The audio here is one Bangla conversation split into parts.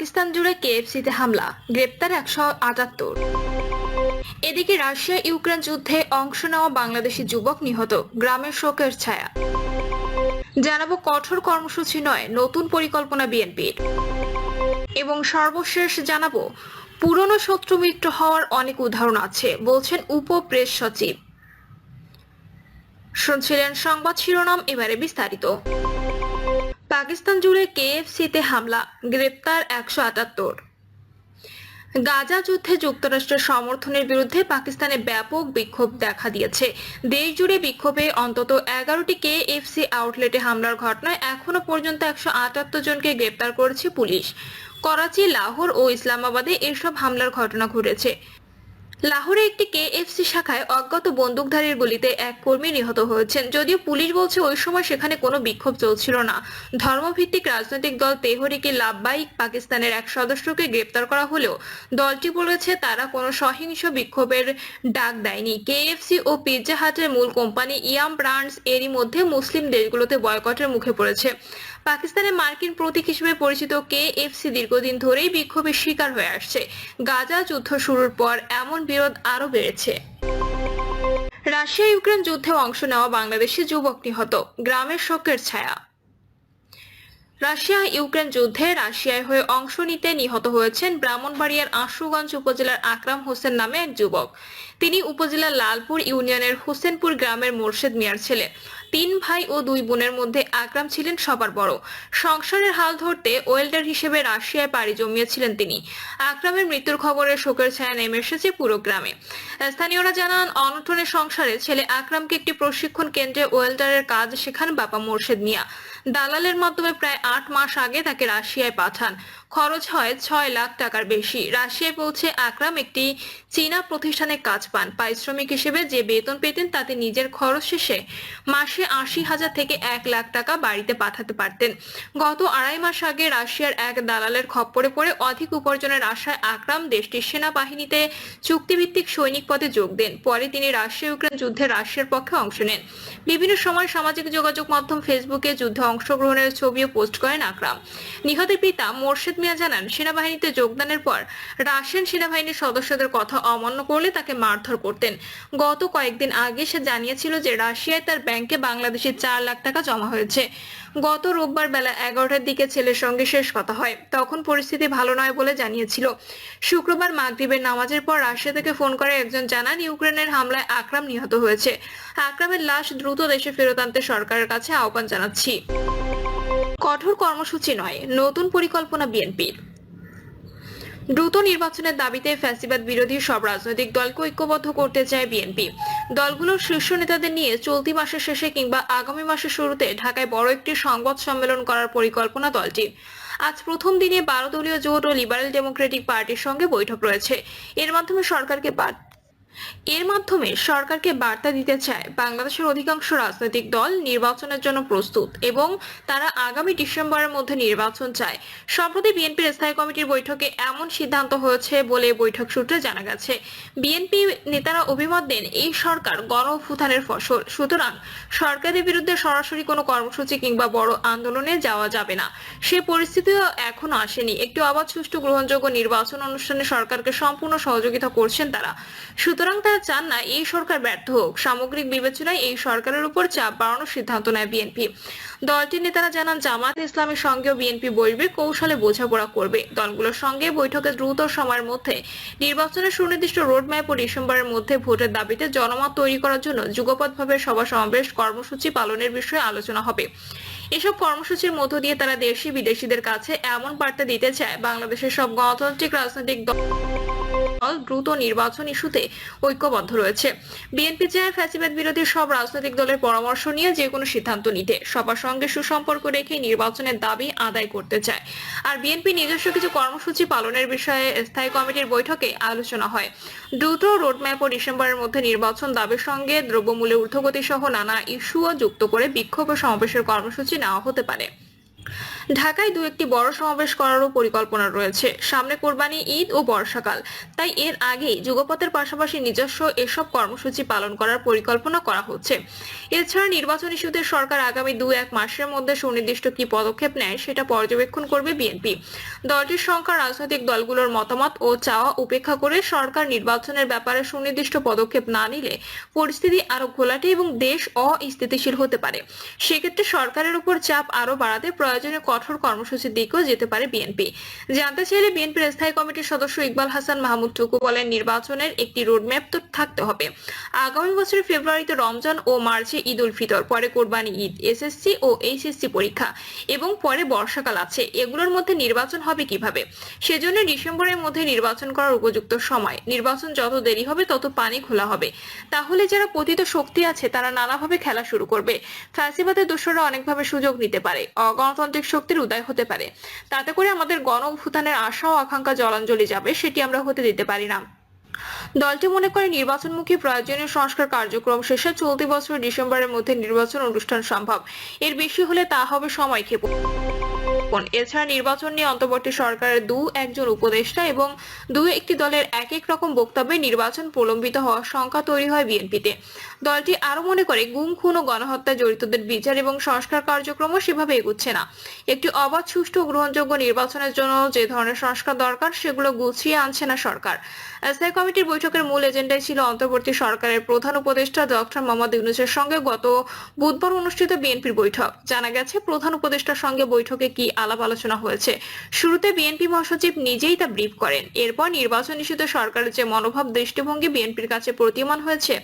পাকিস্তান জুড়ে কেএফসিতে হামলা, গ্রেপ্তার একশো আটাত্তর। এদিকে রাশিয়া ইউক্রেন যুদ্ধে অংশ নেওয়া বাংলাদেশি যুবক নিহত, গ্রামের শোকের ছায়া। জানাব কঠোর কর্মসূচি নয়, নতুন পরিকল্পনা বিএনপির। এবং সর্বশেষ জানাব, পুরনো শত্রু মিত্র হওয়ার অনেক উদাহরণ আছে, বলছেন উপ প্রেস সচিব। শুনছিলেন সংবাদ শিরোনাম, এবারে বিস্তারিত। পাকিস্তান জুড়ে কেএফসিতে হামলা, গ্রেপ্তার একশো আটাত্তর। গাজা যুদ্ধে যুক্তরাষ্ট্রের সমর্থনের বিরুদ্ধে পাকিস্তানে ব্যাপক বিক্ষোভ দেখা দিয়েছে। দেশ জুড়ে বিক্ষোভে অন্তত এগারোটি কে কেএফসি আউটলেটে হামলার ঘটনায় এখনও পর্যন্ত একশো আটাত্তর জনকে গ্রেপ্তার করেছে পুলিশ। করাচি, লাহোর ও ইসলামাবাদে এসব হামলার ঘটনা ঘটেছে। লাহোরে একটি কেএফসি শাখায় অজ্ঞাত বন্দুকধারীর গুলিতে এক কর্মী নিহত হয়েছেন। যদিও পুলিশ বলছে ওই সময় সেখানে কোনো বিক্ষোভ চলছিল না। ধর্মভিত্তিক রাজনৈতিক দল তেহরিকে লাভবাহিক পাকিস্তানের এক সদস্যকে গ্রেপ্তার করা হলেও দলটি বলেছে তারা কোনো সহিংস বিক্ষোভের ডাক দেয়নি। কেএফসি ও পিৎজা হাটের মূল কোম্পানি ইয়াম ব্রান্ডস এরই মধ্যে মুসলিম দেশগুলোতে বয়কটের মুখে পড়েছে। পাকিস্তানের মার্কিন প্রতীক হিসেবে পরিচিত কেএফসি দীর্ঘদিন ধরেই বিক্ষোভের শিকার হয়ে আসছে। গাজা যুদ্ধ শুরুর পর এমন বিরোধ আরও বেড়েছে। রাশিয়া ইউক্রেন যুদ্ধে অংশ নেওয়া বাংলাদেশি যুবক নিহত। গ্রামের শোকের ছায়া। রাশিয়া ইউক্রেন যুদ্ধে রাশিয়ায় হয়ে অংশ নিতে নিহত হয়েছেন ব্রাহ্মণবাড়িয়ার আশুগঞ্জ উপজেলার আকরাম হোসেন নামে এক যুবক। তিনি উপজেলার লালপুর ইউনিয়নের হোসেনপুর গ্রামের মোর্শেদ মিয়ার ছেলে। তিন ভাই ও দুই বোনের মধ্যে আকরাম ছিলেন সবার বড়। সংসারের হাল ধরতে ওয়েল্ডার হিসেবে রাশিয়ায় পাড়ি জমিয়েছিলেন তিনি। আকরামের মৃত্যুর খবরে শোকের ছায়া নেমে এসেছে পুরো গ্রামে। স্থানীয়রা জানান, অনটনের সংসারে ছেলে আকরামকে একটি প্রশিক্ষণ কেন্দ্রে ওয়েল্ডারের কাজ শেখান বাবা মোর্শেদ মিয়া। দালালের মাধ্যমে প্রায় আট মাস আগে তাকে রাশিয়ায় পাঠান। খরচ হয় ছয় লাখ টাকার বেশি। রাশিয়ায় পৌঁছে আকরাম একটি চীনা প্রতিষ্ঠানে কাজ পান। পারিশ্রমিক হিসেবে যে বেতন পেতেন তাতে নিজের খরচ শেষে মাসে আশি হাজার থেকে এক লাখ টাকা বাড়িতে পাঠাতে পারতেন। গত আড়াই মাস আগে রাশিয়ার এক দালালের খপ্পরে পড়ে অধিক উপার্জনের আশায় আকরাম দেশটির সেনাবাহিনীতে চুক্তিভিত্তিক সৈনিক পদে যোগ দেন। পরে তিনি রাশিয়া ইউক্রেন যুদ্ধে রাশিয়ার পক্ষে অংশ নেন। বিভিন্ন সময় সামাজিক যোগাযোগ মাধ্যম ফেসবুকে যুদ্ধে অংশগ্রহণের ছবিও পোস্ট করেন আকরাম। নিহতের পিতা মোর্শেদ মিয়া জানান, সেনাবাহিনীতে যোগদানের পর রাশিয়ান সেনাবাহিনীর সদস্যদের কথা অমান্য করলে তাকে মারধর করতেন। গত কয়েকদিন আগে সে জানিয়েছিল যে রাশিয়ায় তার ব্যাংকে বাংলাদেশে চার লাখ টাকা জমা হয়েছে। গত রোববার বেলা এগারোটার দিকে ছেলের সঙ্গে শেষ কথা হয়। তখন পরিস্থিতি ভালো নয় বলে জানিয়েছিল। শুক্রবার মাগরিবের নামাজের পর রাশিয়া থেকে ফোন করে একজন জানান, ইউক্রেনের হামলায় আকরাম নিহত হয়েছে। আকরামের লাশ দ্রুত দেশে ফেরত আনতে সরকারের কাছে আহ্বান জানাচ্ছি। কঠোর কর্মসূচি নয়, নতুন পরিকল্পনা বিএনপির। দ্রুত নির্বাচনের দাবিতে ফ্যাসিবাদ বিরোধী সব রাজনৈতিক দলকে ঐক্যবদ্ধ করতে চায় বিএনপি। দলগুলোর শীর্ষ নেতাদের নিয়ে চলতি মাসের শেষে কিংবা আগামী মাসের শুরুতে ঢাকায় বড় একটি সংবাদ সম্মেলন করার পরিকল্পনা দলটির। আজ প্রথম দিনে বারো দলীয় জোট ও লিবারেল ডেমোক্রেটিক পার্টির সঙ্গে বৈঠক রয়েছে। এর মাধ্যমে সরকারকে এর মাধ্যমে সরকারকে বার্তা দিতে চায় বাংলাদেশের অধিকাংশ রাজনৈতিক দল নির্বাচনের জন্য প্রস্তুত এবং তারা আগামী ডিসেম্বরের মধ্যে নির্বাচন চায়। সম্প্রতি বিএনপির স্থায়ী কমিটির বৈঠকে এমন সিদ্ধান্ত হয়েছে বলে বৈঠক সূত্রে জানা গেছে। বিএনপি নেতারা অভিমত দেন, এই সরকার গণ অভ্যুত্থানের ফসল। সুতরাং সরকারের বিরুদ্ধে সরাসরি কোনো কর্মসূচি কিংবা বড় আন্দোলনে যাওয়া যাবে না। সে পরিস্থিতিও এখনও আসেনি। একটি অবাধ সুষ্ঠু গ্রহণযোগ্য নির্বাচন অনুষ্ঠানে সরকারকে সম্পূর্ণ সহযোগিতা করছেন তারা। সুতরাং তারা চান না এই সরকার ব্যর্থ হোক। সামগ্রিক বিবেচনায় এই সরকারের উপর চাপ বাড়ানোর সিদ্ধান্ত নেয় বিএনপি। দলটির নেতারা জানান, জামাত ইসলামের সঙ্গেও বিএনপি বসবে, কৌশলে বোঝাপড়া করবে। দলগুলোর সঙ্গে বৈঠকে দ্রুত সময়ের মধ্যে নির্বাচনের সুনির্দিষ্ট রোডম্যাপ ও ডিসেম্বরের মধ্যে ভোটের দাবিতে জনমত তৈরি করার জন্য যুগপৎভাবে সভা সমাবেশ কর্মসূচি পালনের বিষয়ে আলোচনা হবে। এসব কর্মসূচির মধ্য দিয়ে তারা দেশি বিদেশিদের কাছে এমন বার্তা দিতে চায়, বাংলাদেশের সব গণতান্ত্রিক রাজনৈতিক দল দ্রুত নির্বাচন ইস্যুতে ঐক্যবদ্ধ রয়েছে। বিএনপি চায় ফ্যাসিবাদ বিরোধী সব রাজনৈতিক দলের পরামর্শ নিয়ে যে কোনো সিদ্ধান্ত নিতে। সবার সঙ্গে সুসম্পর্ক রেখে নির্বাচনের দাবি আদায় করতে চায়। আর বিএনপি নিজস্ব কিছু কর্মসূচি পালনের বিষয়ে স্থায়ী কমিটির বৈঠকে আলোচনা হয়। দ্রুত রোডম্যাপ ও ডিসেম্বরের মধ্যে নির্বাচন দাবির সঙ্গে দ্রব্যমূল্যের ঊর্ধ্বগতি সহ নানা ইস্যুও যুক্ত করে বিক্ষোভ ও সমাবেশের কর্মসূচি নেওয়া হতে পারে ঢাকায় দু একটি বড় সমাবেশ করারও পরিকল্পনা রয়েছে। সামনে কোরবানি, ঈদ ও বর্ষাকাল। তাই এর আগেই যুগপথের পাশাপাশি নিজস্ব এসব কর্মসূচি পালন করার পরিকল্পনা করা হচ্ছে। এছাড়া নির্বাচন ইস্যুতে সরকার আগামী দু এক মাসের মধ্যে সুনির্দিষ্ট কি পদক্ষেপ নেয় সেটা পর্যবেক্ষণ করবে বিএনপি। দলটির সংখ্যা রাজনৈতিক দলগুলোর মতামত ও চাওয়া উপেক্ষা করে সরকার নির্বাচনের ব্যাপারে সুনির্দিষ্ট পদক্ষেপ না নিলে পরিস্থিতি আরও ঘোলাটে এবং দেশ অস্থিতিশীল হতে পারে। সেক্ষেত্রে সরকারের উপর চাপ আরও বাড়াতে প্রয়োজনীয় কঠোর কর্মসূচির দিকেও যেতে পারে বিএনপি। জানতে চাইলে বিএনপির স্থায়ী কমিটির সদস্য ইকবাল হাসান মাহমুদ টুকু বলেন, নির্বাচনের একটি রোডম্যাপ তো থাকতে হবে। আগামী বছরের ফেব্রুয়ারিতে রমজান ও মার্চে ঈদ উল ফিতর, পরে কোরবানি ঈদ, এসএসসি ও এইচএসসি পরীক্ষা এবং পরে বর্ষাকাল আছে। এগুলোর মধ্যে নির্বাচন হবে কীভাবে? সেজন্য ডিসেম্বরের মধ্যে নির্বাচন করার উপযুক্ত সময়। নির্বাচন যত দেরি হবে, তত পানি খোলা হবে। তাহলে যারা পতিত শক্তি আছে, তারা নানাভাবে খেলা শুরু করবে। ফ্যাসিবাদের দোষরা অনেকভাবে সুযোগ নিতে পারে। অগণতান্ত্রিক শক্তির উদয় হতে পারে। তাতে করে আমাদের গণ অভ্যুত্থানের আশা ও আকাঙ্ক্ষা জলাঞ্জলি যাবে, সেটি আমরা হতে দিতে পারি না। দলটি মনে করে নির্বাচনমুখী প্রয়োজনীয় সংস্কার কার্যক্রম শেষে চলতি বছর ডিসেম্বরের মধ্যে নির্বাচন অনুষ্ঠান সম্ভব। এর বেশি হলে তা হবে সময় ক্ষেপণ এছাড়া নির্বাচন নিয়ে অন্তর্বর্তী সরকারের দু, একজন উপদেষ্টা এবং দু, একটি দলের এক এক রকম বক্তব্যে নির্বাচন প্রলম্বিত হওয়ার শঙ্কা তৈরি হয় বিএনপিতে। দলটি আরও মনে করে, গুম, খুন ও গণহত্যা জড়িতদের বিচার এবং সংস্কার কার্যক্রমও সেভাবে এগুচ্ছে না। একটি অবাধ, সুষ্ঠু গ্রহণযোগ্য নির্বাচনের জন্য যে ধরনের সংস্কার দরকার, সেগুলো গুছিয়ে আনছে না সরকার। কমিটির বৈঠকের মূল এজেন্ডাই ছিল অন্তর্বর্তী সরকারের প্রধান উপদেষ্টা ডক্টর মোহাম্মদ ইউনুসের সঙ্গে গত বুধবার অনুষ্ঠিত বিএনপির বৈঠক। জানা গেছে, প্রধান উপদেষ্টার সঙ্গে বৈঠকে কি আলাপ আলোচনা হয়েছে? শুরুতে বিএনপি মহাসচিব নিজেই তা ব্রিফ করেন। এরপর নির্বাচন নিষিদ্ধ সরকারের যে মনোভাব, দৃষ্টিভঙ্গি বিএনপির কাছে প্রতীয়মান হয়েছে।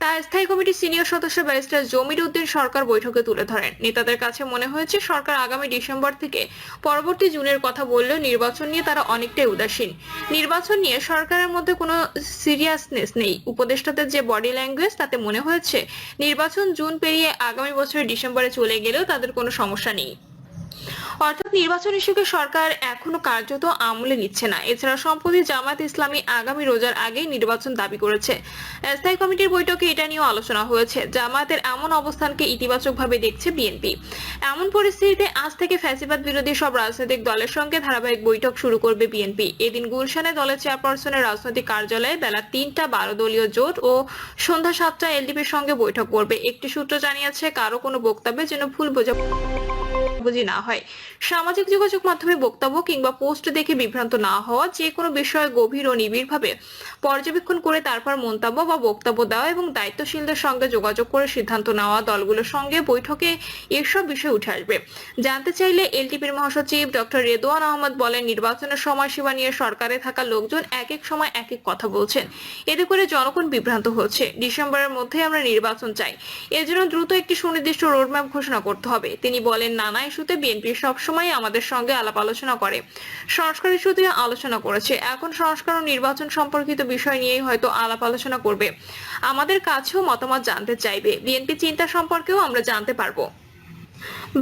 তা স্থায়ী কমিটির সিনিয়র সদস্য ব্যারিস্টার জমির উদ্দিন সরকার বৈঠকে তুলে ধরেন। নেতাদের কাছে মনে হয়েছে, সরকার আগামী ডিসেম্বর থেকে পরবর্তী জুনের কথা বললেও নির্বাচন নিয়ে তারা অনেকটাই উদাসীন। নির্বাচন নিয়ে সরকারের মধ্যে কোনো সিরিয়াসনেস নেই। উপদেষ্টাদের যে বডি ল্যাঙ্গুয়েজ তাতে মনে হয়েছে, নির্বাচন জুন পেরিয়ে আগামী বছরের ডিসেম্বরে চলে গেলেও তাদের কোনো সমস্যা নেই। অর্থাৎ নির্বাচন ইস্যুকে সরকার এখনও কার্যত আমলে নিচ্ছে না। এছাড়া সম্প্রতি জামাত ইসলামী আগামী রোজার আগেই নির্বাচন দাবি করেছে। স্থায়ী কমিটির বৈঠকে এটা নিয়েও আলোচনা হয়েছে। জামায়াতের এমন অবস্থানকে ইতিবাচকভাবে দেখছে বিএনপি। এমন পরিস্থিতিতে আজ থেকে ফ্যাসিবাদ বিরোধী সব রাজনৈতিক দলের সঙ্গে ধারাবাহিক বৈঠক শুরু করবে বিএনপি। এদিন গুলশানে দলের চেয়ারপারসনের রাজনৈতিক কার্যালয়ে বেলা তিনটা বারো দলীয় জোট ও সন্ধ্যা সাতটা এলডিপির সঙ্গে বৈঠক করবে। একটি সূত্র জানিয়েছে, কারও কোনো বক্তব্যে যেন ভুল বোঝা বুঝি না হয়। সামাজিক যোগাযোগ মাধ্যমে বক্তব্য কিংবা পোস্ট দেখে বিভ্রান্ত না হওয়া যে কোনো বিষয়ে গভীর ও নিবিড়ভাবে পর্যবেক্ষণ করে তারপর মন্তব্য বা বক্তব্য দেওয়া এবং দায়িত্বশীলদের সঙ্গে যোগাযোগ করে সিদ্ধান্ত নেওয়া, দলগুলোর সঙ্গে বৈঠকে এসব বিষয় উঠে আসবে। জানতে চাইলে এলটিপির মহাসচিব ডক্টর রেদোয়ান আহমদ বলেন, নির্বাচনের সময়সীমা নিয়ে সরকারে থাকা লোকজন এক এক সময় এক এক কথা বলছেন। এতে করে জনগণ বিভ্রান্ত হচ্ছে। ডিসেম্বরের মধ্যে আমরা নির্বাচন চাই। এজন্য দ্রুত একটি সুনির্দিষ্ট রোডম্যাপ ঘোষণা করতে হবে। তিনি বলেন নানা ইস্যুতে বিএনপি সবসময় আমাদের সঙ্গে আলাপ আলোচনা করে। সংস্কার ইস্যুতে আলোচনা করেছে। এখন সংস্কার ও নির্বাচন সম্পর্কিত বিষয় নিয়েই হয়তো আলাপ আলোচনা করবে। আমাদের কাছেও মতামত জানতে চাইবে। বিএনপি চিন্তা সম্পর্কেও আমরা জানতে পারব।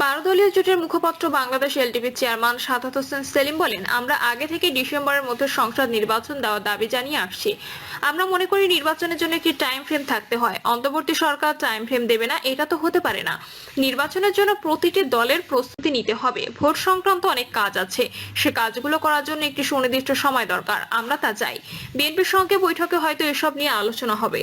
বারো দলীয় জোটের মুখপাত্র বাংলাদেশ এলটিপির চেয়ারম্যান সাদাত হোসেন সেলিম বলেন, আমরা আগে থেকে ডিসেম্বরের মধ্যে সংসদ নির্বাচন দেওয়ার দাবি জানিয়ে আসছি। আমরা মনে করি নির্বাচনের জন্য একটি টাইম ফ্রেম থাকতে হয়। অন্তর্বর্তী সরকার টাইম ফ্রেম দেবে না, এটা তো হতে পারে না। নির্বাচনের জন্য প্রতিটি দলের প্রস্তুতি নিতে হবে। ভোট সংক্রান্ত অনেক কাজ আছে। সে কাজগুলো করার জন্য একটি সুনির্দিষ্ট সময় দরকার। আমরা তা চাই। বিএনপির সঙ্গে বৈঠকে হয়তো এসব নিয়ে আলোচনা হবে।